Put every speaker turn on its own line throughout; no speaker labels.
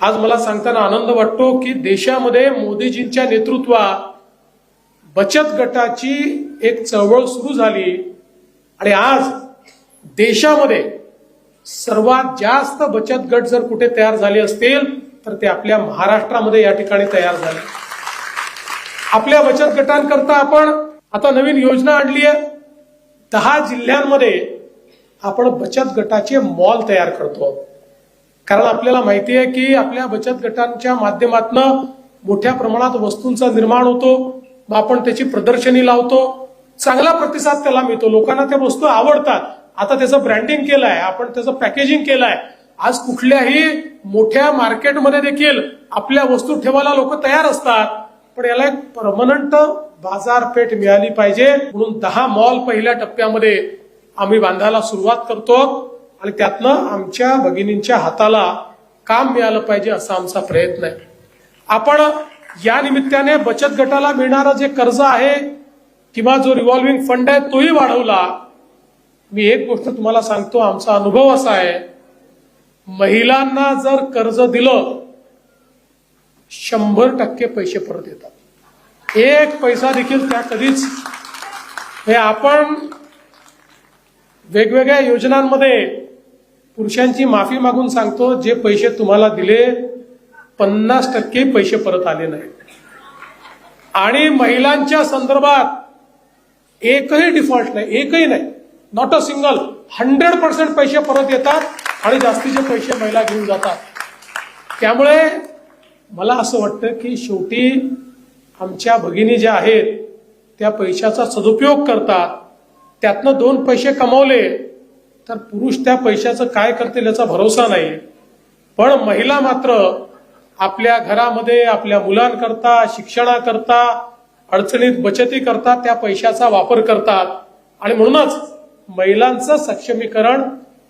आज मला सांगताना आनंद वाटतो की देशामध्ये मोदीजींच्या नेतृत्वात बचत गटाची एक चळवळ सुरू झाली. आणि आज देशामध्ये सर्वात जास्त बचत गट जर कुठे तयार झाले असतील तर ते आपल्या महाराष्ट्रामध्ये या ठिकाणी तयार झाले. आपल्या बचत गटांकरता आपण आता नवीन योजना आणली आहे. दहा जिल्ह्यांमध्ये आपण बचत गटाचे मॉल तयार करतो. कारण आपल्याला माहिती आहे की आपल्या बचत गटांच्या माध्यमातून मोठ्या प्रमाणात वस्तूंचा निर्माण होतो मग आपण त्याची प्रदर्शनी लावतो. चांगला प्रतिसाद त्याला मिळतो. लोकांना त्या वस्तू आवडतात. आता त्याचं ब्रँडिंग केलं आहे आपण त्याचं पॅकेजिंग केलं आहे आज कुठल्याही मोठ्या मार्केटमध्ये देखील आपल्या वस्तू ठेवायला लोक तयार असतात. पण याला एक परमनंट बाजारपेठ मिळाली पाहिजे. म्हणून दहा मॉल पहिल्या टप्प्यामध्ये आम्ही बांधायला सुरुवात करतो. आणि त्यातनं आमच्या भगिनींच्या हाताला काम मिळालं पाहिजे असा आमचा प्रयत्न आहे. आपण या निमित्ताने बचत गटाला मिळणारं जे कर्ज आहे किंवा जो रिव्हॉल्विंग फंड आहे तोही वाढवला. मी एक गोष्ट तुम्हाला सांगतो आमचा अनुभव असा आहे. महिलांना जर कर्ज दिलं शंभर टक्के पैसे परत येतात. एक पैसा देखील त्या कधीच. हे आपण वेगवेगळ्या योजनांमध्ये पुरुषांची माफी मागून सांगतो जे पैसे तुम्हाला दिले पन्नास टक्के पैसे परत आले नाही आणि महिलांच्या संदर्भात एकही डिफॉल्ट नाही एकही नाही. Not a single hundred percent पैसे परत येतात आणि जास्तीचे पैसे महिला घेऊन जातात. त्यामुळे मला असं वाटतं की शेवटी आमच्या भगिनी ज्या आहेत त्या पैशाचा सदुपयोग करतात. त्यातनं दोन पैसे कमवले तर पुरुष त्या पैशाचं काय करतील याचा भरोसा नाही. पण महिला मात्र आपल्या घरामध्ये आपल्या मुलांकरता शिक्षणाकरता अडचणीत बचती करता त्या पैशाचा वापर करतात. आणि म्हणूनच महिलांचं सक्षमीकरण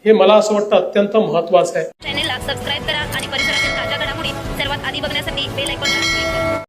हे मला असं वाटतं अत्यंत महत्वाचं आहे.
चॅनेलला सबस्क्राईब करा आणि परिसरातील ताज्या घडामोडी सर्वात आधी बघण्यासाठी बेल आयकॉनला